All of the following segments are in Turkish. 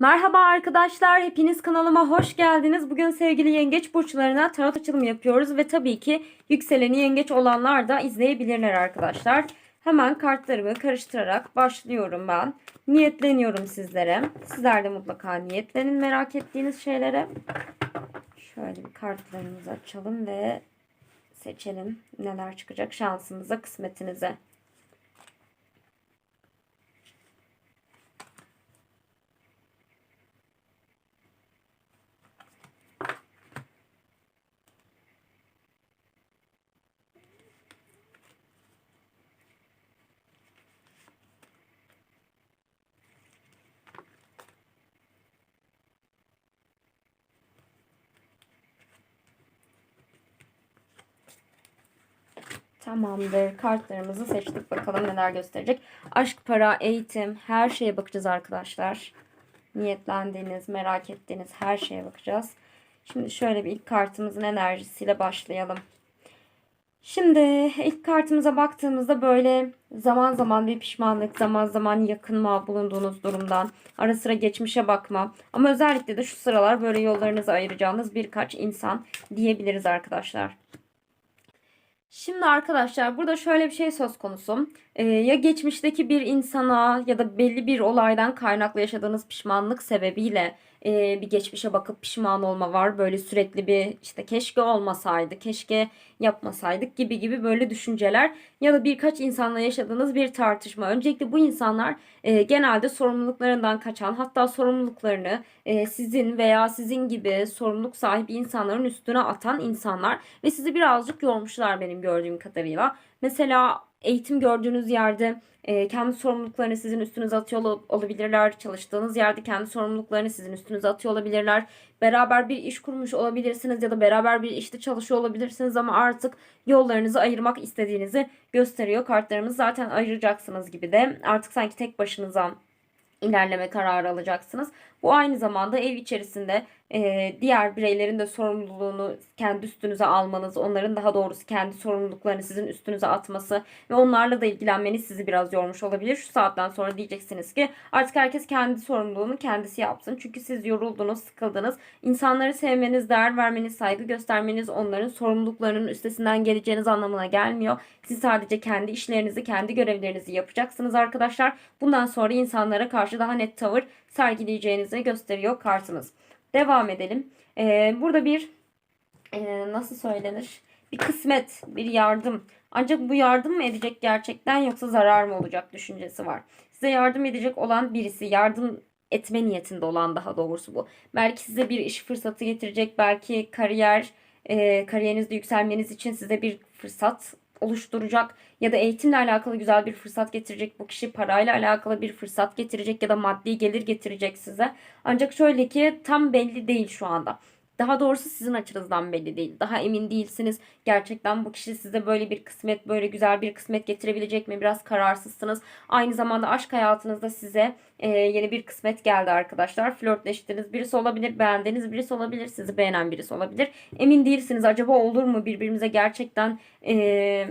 Merhaba arkadaşlar, hepiniz kanalıma hoş geldiniz. Bugün sevgili yengeç burçlarına tarot açılımı yapıyoruz ve tabii ki yükseleni yengeç olanlar da izleyebilirler arkadaşlar. Hemen kartlarımı karıştırarak başlıyorum ben. Niyetleniyorum sizlere. Sizler de mutlaka niyetlenin merak ettiğiniz şeylere. Şöyle bir kartlarımızı açalım ve seçelim neler çıkacak şansımıza, kısmetinize. Tamamdır. Kartlarımızı seçtik. Bakalım neler gösterecek. Aşk, para, eğitim, her şeye bakacağız arkadaşlar. Niyetlendiğiniz, merak ettiğiniz her şeye bakacağız. Şimdi şöyle bir ilk kartımızın enerjisiyle başlayalım. Şimdi ilk kartımıza baktığımızda böyle zaman zaman bir pişmanlık, zaman zaman yakınma bulunduğunuz durumdan, ara sıra geçmişe bakma. Ama özellikle de şu sıralar böyle yollarınızı ayıracağınız birkaç insan diyebiliriz arkadaşlar. Şimdi arkadaşlar burada şöyle bir şey söz konusu. Ee, ya geçmişteki bir insana ya da belli bir olaydan kaynaklı yaşadığınız pişmanlık sebebiyle e, bir geçmişe bakıp pişman olma var. Böyle sürekli bir işte keşke olmasaydı, keşke yapmasaydık gibi gibi böyle düşünceler ya da birkaç insanla yaşadığınız bir tartışma. Öncelikle bu insanlar e, genelde sorumluluklarından kaçan hatta sorumluluklarını e, sizin veya sizin gibi sorumluluk sahibi insanların üstüne atan insanlar ve sizi birazcık yormuşlar benim gördüğüm kadarıyla. Mesela eğitim gördüğünüz yerde e, kendi sorumluluklarını sizin üstünüze atıyor ol- olabilirler. Çalıştığınız yerde kendi sorumluluklarını sizin üstünüze atıyor olabilirler. Beraber bir iş kurmuş olabilirsiniz ya da beraber bir işte çalışıyor olabilirsiniz ama artık yollarınızı ayırmak istediğinizi gösteriyor. Kartlarımız zaten ayıracaksınız gibi de artık sanki tek başınıza ilerleme kararı alacaksınız. Bu aynı zamanda ev içerisinde e, diğer bireylerin de sorumluluğunu kendi üstünüze almanız, onların daha doğrusu kendi sorumluluklarını sizin üstünüze atması ve onlarla da ilgilenmeniz sizi biraz yormuş olabilir. Şu saatten sonra diyeceksiniz ki artık herkes kendi sorumluluğunu kendisi yapsın. Çünkü siz yoruldunuz, sıkıldınız. İnsanları sevmeniz, değer vermeniz, saygı göstermeniz onların sorumluluklarının üstesinden geleceğiniz anlamına gelmiyor. Siz sadece kendi işlerinizi, kendi görevlerinizi yapacaksınız arkadaşlar. Bundan sonra insanlara karşı daha net tavır sergileyeceğinizi gösteriyor kartınız. Devam edelim. Ee, burada bir e, nasıl söylenir? Bir kısmet, bir yardım. Ancak bu yardım mı edecek gerçekten yoksa zarar mı olacak düşüncesi var. Size yardım edecek olan birisi, yardım etme niyetinde olan daha doğrusu bu. Belki size bir iş fırsatı getirecek, belki kariyer, e, kariyerinizde yükselmeniz için size bir fırsat oluşturacak ya da eğitimle alakalı güzel bir fırsat getirecek bu kişi parayla alakalı bir fırsat getirecek ya da maddi gelir getirecek size. Ancak şöyle ki tam belli değil şu anda. Daha doğrusu sizin açınızdan belli değil. Daha emin değilsiniz. Gerçekten bu kişi size böyle bir kısmet, böyle güzel bir kısmet getirebilecek mi? Biraz kararsızsınız. Aynı zamanda aşk hayatınızda size e, yeni bir kısmet geldi arkadaşlar. Flörtleştiğiniz birisi olabilir, beğendiğiniz birisi olabilir, sizi beğenen birisi olabilir. Emin değilsiniz. Acaba olur mu? Birbirimize gerçekten e,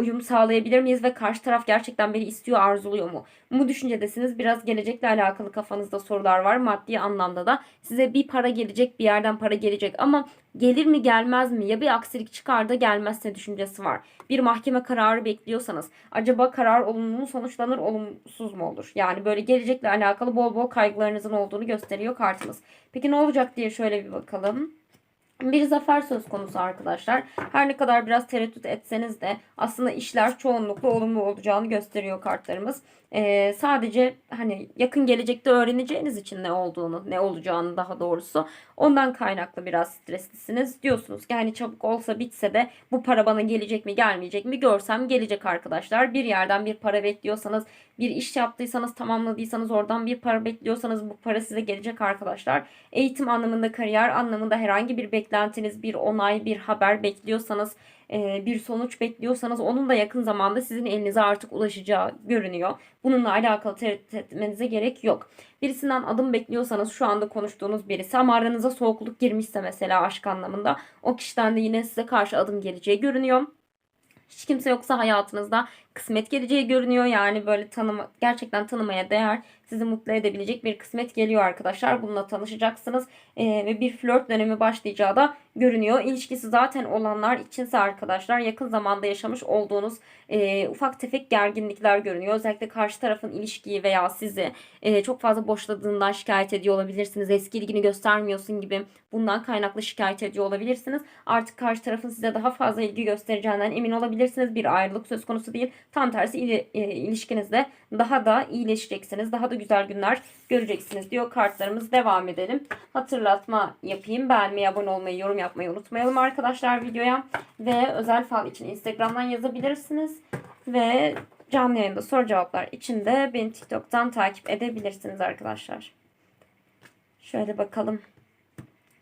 uyum sağlayabilir miyiz ve karşı taraf gerçekten beni istiyor, arzuluyor mu? Bu düşüncedesiniz. Biraz gelecekle alakalı kafanızda sorular var. Maddi anlamda da size bir para gelecek, bir yerden para gelecek ama gelir mi gelmez mi ya bir aksilik çıkar da gelmezse düşüncesi var. Bir mahkeme kararı bekliyorsanız acaba karar olumlu mu sonuçlanır, olumsuz mu olur? Yani böyle gelecekle alakalı bol bol kaygılarınızın olduğunu gösteriyor kartımız. Peki ne olacak diye şöyle bir bakalım. Bir zafer söz konusu arkadaşlar. Her ne kadar biraz tereddüt etseniz de aslında işler çoğunlukla olumlu olacağını gösteriyor kartlarımız. Ee, sadece hani yakın gelecekte öğreneceğiniz için ne olduğunu, ne olacağını daha doğrusu ondan kaynaklı biraz streslisiniz. Diyorsunuz ki hani çabuk olsa bitse de bu para bana gelecek mi gelmeyecek mi görsem gelecek arkadaşlar. Bir yerden bir para bekliyorsanız, bir iş yaptıysanız, tamamladıysanız oradan bir para bekliyorsanız bu para size gelecek arkadaşlar. Eğitim anlamında, kariyer anlamında herhangi bir beklentiniz, bir onay, bir haber bekliyorsanız e, bir sonuç bekliyorsanız onun da yakın zamanda sizin elinize artık ulaşacağı görünüyor. Bununla alakalı tereddüt etmenize gerek yok. Birisinden adım bekliyorsanız şu anda konuştuğunuz birisi ama aranıza soğukluk girmişse mesela aşk anlamında o kişiden de yine size karşı adım geleceği görünüyor. Hiç kimse yoksa hayatınızda kısmet geleceği görünüyor. Yani böyle tanıma, gerçekten tanımaya değer sizi mutlu edebilecek bir kısmet geliyor arkadaşlar. Bununla tanışacaksınız e, ve bir flört dönemi başlayacağı da görünüyor. İlişkisi zaten olanlar içinse arkadaşlar yakın zamanda yaşamış olduğunuz e, ufak tefek gerginlikler görünüyor. Özellikle karşı tarafın ilişkiyi veya sizi e, çok fazla boşladığından şikayet ediyor olabilirsiniz. Eski ilgini göstermiyorsun gibi bundan kaynaklı şikayet ediyor olabilirsiniz. Artık karşı tarafın size daha fazla ilgi göstereceğinden emin olabilirsiniz. Bir ayrılık söz konusu değil. Tam tersi ili, e, ilişkinizde daha da iyileşeceksiniz. Daha da güzel günler göreceksiniz diyor kartlarımız. Devam edelim. Hatırlatma yapayım. Beğenmeyi, abone olmayı, yorum yapmayı unutmayalım arkadaşlar videoya. Ve özel fal için Instagram'dan yazabilirsiniz. Ve canlı yayında soru cevaplar için de beni TikTok'tan takip edebilirsiniz arkadaşlar. Şöyle bakalım.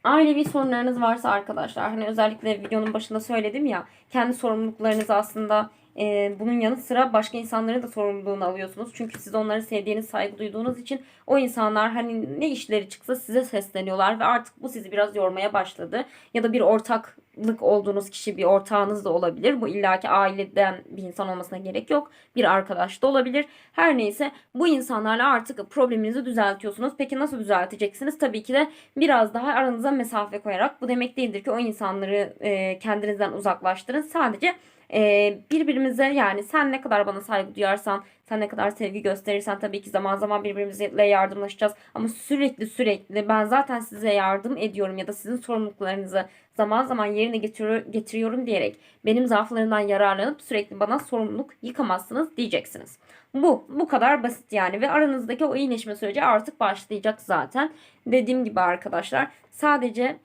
Ailevi sorunlarınız varsa arkadaşlar hani özellikle videonun başında söyledim ya kendi sorumluluklarınızı aslında e, bunun yanı sıra başka insanların da sorumluluğunu alıyorsunuz. Çünkü siz onları sevdiğiniz, saygı duyduğunuz için o insanlar hani ne işleri çıksa size sesleniyorlar ve artık bu sizi biraz yormaya başladı. Ya da bir ortaklık olduğunuz kişi bir ortağınız da olabilir. Bu illaki aileden bir insan olmasına gerek yok. Bir arkadaş da olabilir. Her neyse bu insanlarla artık probleminizi düzeltiyorsunuz. Peki nasıl düzelteceksiniz? Tabii ki de biraz daha aranıza mesafe koyarak. Bu demek değildir ki o insanları e, kendinizden uzaklaştırın. Sadece e, birbirimize yani sen ne kadar bana saygı duyarsan, sen ne kadar sevgi gösterirsen tabii ki zaman zaman birbirimizle yardımlaşacağız. Ama sürekli sürekli ben zaten size yardım ediyorum ya da sizin sorumluluklarınızı zaman zaman yerine getiriyor, getiriyorum diyerek benim zaaflarımdan yararlanıp sürekli bana sorumluluk yıkamazsınız diyeceksiniz. Bu bu kadar basit yani ve aranızdaki o iyileşme süreci artık başlayacak zaten. Dediğim gibi arkadaşlar sadece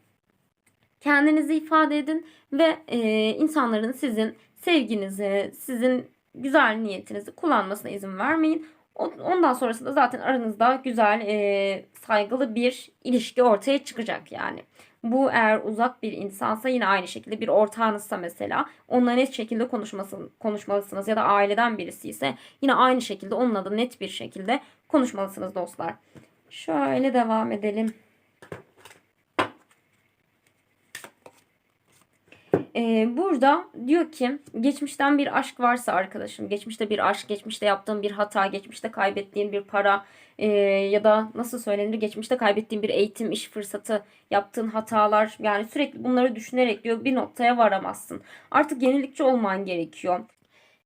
kendinizi ifade edin ve e, insanların sizin sevginizi, sizin güzel niyetinizi kullanmasına izin vermeyin. Ondan sonrasında zaten aranızda güzel, e, saygılı bir ilişki ortaya çıkacak yani. Bu eğer uzak bir insansa yine aynı şekilde bir ortağınızsa mesela onunla net şekilde konuşmasın, konuşmalısınız ya da aileden birisi ise yine aynı şekilde onunla da net bir şekilde konuşmalısınız dostlar. Şöyle devam edelim. Ee, burada diyor ki geçmişten bir aşk varsa arkadaşım, geçmişte bir aşk, geçmişte yaptığın bir hata, geçmişte kaybettiğin bir para e, ya da nasıl söylenir geçmişte kaybettiğin bir eğitim, iş fırsatı, yaptığın hatalar yani sürekli bunları düşünerek diyor bir noktaya varamazsın. Artık yenilikçi olman gerekiyor.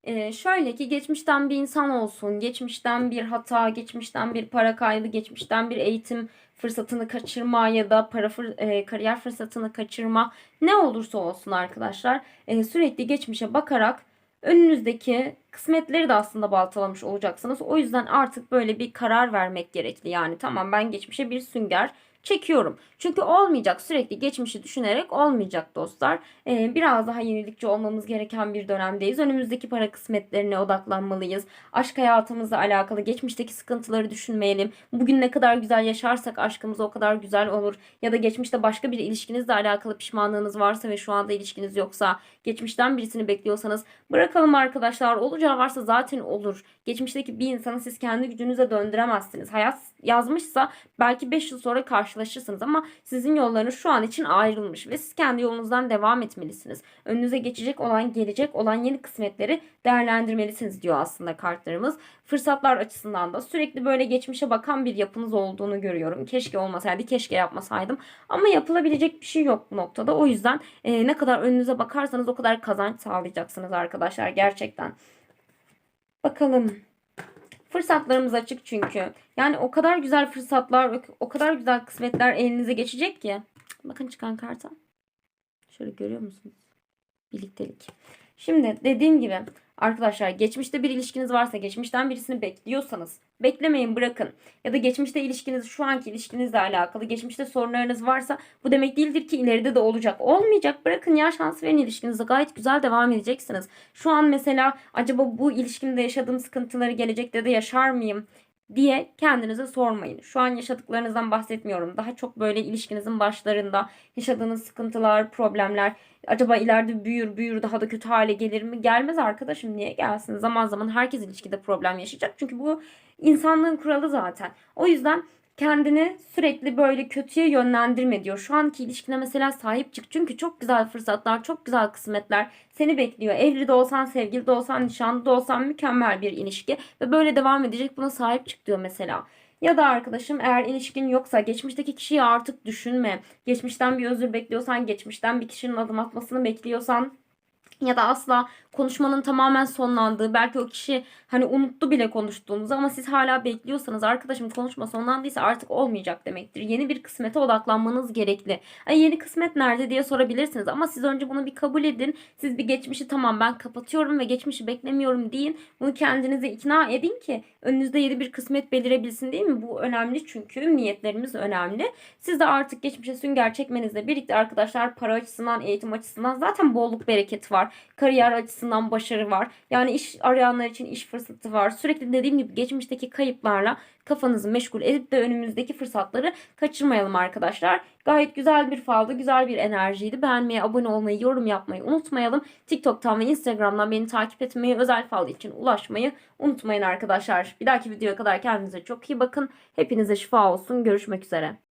Ee, şöyle ki geçmişten bir insan olsun, geçmişten bir hata, geçmişten bir para kaybı, geçmişten bir eğitim fırsatını kaçırma ya da para fır, e, kariyer fırsatını kaçırma ne olursa olsun arkadaşlar e, sürekli geçmişe bakarak önünüzdeki kısmetleri de aslında baltalamış olacaksınız. O yüzden artık böyle bir karar vermek gerekli. Yani tamam ben geçmişe bir sünger çekiyorum. Çünkü olmayacak sürekli geçmişi düşünerek olmayacak dostlar. Ee, biraz daha yenilikçi olmamız gereken bir dönemdeyiz. Önümüzdeki para kısmetlerine odaklanmalıyız. Aşk hayatımızla alakalı geçmişteki sıkıntıları düşünmeyelim. Bugün ne kadar güzel yaşarsak aşkımız o kadar güzel olur. Ya da geçmişte başka bir ilişkinizle alakalı pişmanlığınız varsa ve şu anda ilişkiniz yoksa geçmişten birisini bekliyorsanız bırakalım arkadaşlar. Olacağı varsa zaten olur. Geçmişteki bir insanı siz kendi gücünüze döndüremezsiniz. Hayat yazmışsa belki 5 yıl sonra karşılaşırsınız ama sizin yollarınız şu an için ayrılmış ve siz kendi yolunuzdan devam etmelisiniz. Önünüze geçecek olan, gelecek olan yeni kısmetleri değerlendirmelisiniz diyor aslında kartlarımız. Fırsatlar açısından da sürekli böyle geçmişe bakan bir yapınız olduğunu görüyorum. Keşke olmasaydı, keşke yapmasaydım. Ama yapılabilecek bir şey yok bu noktada. O yüzden e, ne kadar önünüze bakarsanız o kadar kazanç sağlayacaksınız arkadaşlar gerçekten. Bakalım. Fırsatlarımız açık çünkü. Yani o kadar güzel fırsatlar, o kadar güzel kısmetler elinize geçecek ki. Bakın çıkan karta. Şöyle görüyor musunuz? Birliktelik. Şimdi dediğim gibi Arkadaşlar geçmişte bir ilişkiniz varsa geçmişten birisini bekliyorsanız beklemeyin bırakın. Ya da geçmişte ilişkiniz şu anki ilişkinizle alakalı geçmişte sorunlarınız varsa bu demek değildir ki ileride de olacak. Olmayacak bırakın ya şans verin ilişkinize gayet güzel devam edeceksiniz. Şu an mesela acaba bu ilişkimde yaşadığım sıkıntıları gelecekte de yaşar mıyım? Diye kendinize sormayın. Şu an yaşadıklarınızdan bahsetmiyorum. Daha çok böyle ilişkinizin başlarında yaşadığınız sıkıntılar, problemler acaba ileride büyür büyür daha da kötü hale gelir mi? Gelmez arkadaşım niye gelsin? Zaman zaman herkes ilişkide problem yaşayacak. Çünkü bu insanlığın kuralı zaten. O yüzden kendini sürekli böyle kötüye yönlendirme diyor. Şu anki ilişkine mesela sahip çık. Çünkü çok güzel fırsatlar, çok güzel kısmetler seni bekliyor. Evli de olsan, sevgili de olsan, nişanlı da olsan mükemmel bir ilişki. Ve böyle devam edecek. Buna sahip çık diyor mesela. Ya da arkadaşım eğer ilişkin yoksa geçmişteki kişiyi artık düşünme. Geçmişten bir özür bekliyorsan, geçmişten bir kişinin adım atmasını bekliyorsan ya da asla konuşmanın tamamen sonlandığı belki o kişi hani unuttu bile konuştuğumuzu ama siz hala bekliyorsanız arkadaşım konuşma sonlandıysa artık olmayacak demektir. Yeni bir kısmete odaklanmanız gerekli. Ay yeni kısmet nerede diye sorabilirsiniz ama siz önce bunu bir kabul edin. Siz bir geçmişi tamam ben kapatıyorum ve geçmişi beklemiyorum deyin. Bunu kendinize ikna edin ki önünüzde yeni bir kısmet belirebilsin değil mi? Bu önemli çünkü niyetlerimiz önemli. Siz de artık geçmişe sünger çekmenizle birlikte arkadaşlar para açısından, eğitim açısından zaten bolluk bereket var. Kariyer açısından başarı var. Yani iş arayanlar için iş fırsatı var. Sürekli dediğim gibi geçmişteki kayıplarla kafanızı meşgul edip de önümüzdeki fırsatları kaçırmayalım arkadaşlar. Gayet güzel bir faldı, güzel bir enerjiydi. Beğenmeyi, abone olmayı, yorum yapmayı unutmayalım. TikTok'tan ve Instagram'dan beni takip etmeyi, özel fal için ulaşmayı unutmayın arkadaşlar. Bir dahaki videoya kadar kendinize çok iyi bakın. Hepinize şifa olsun. Görüşmek üzere.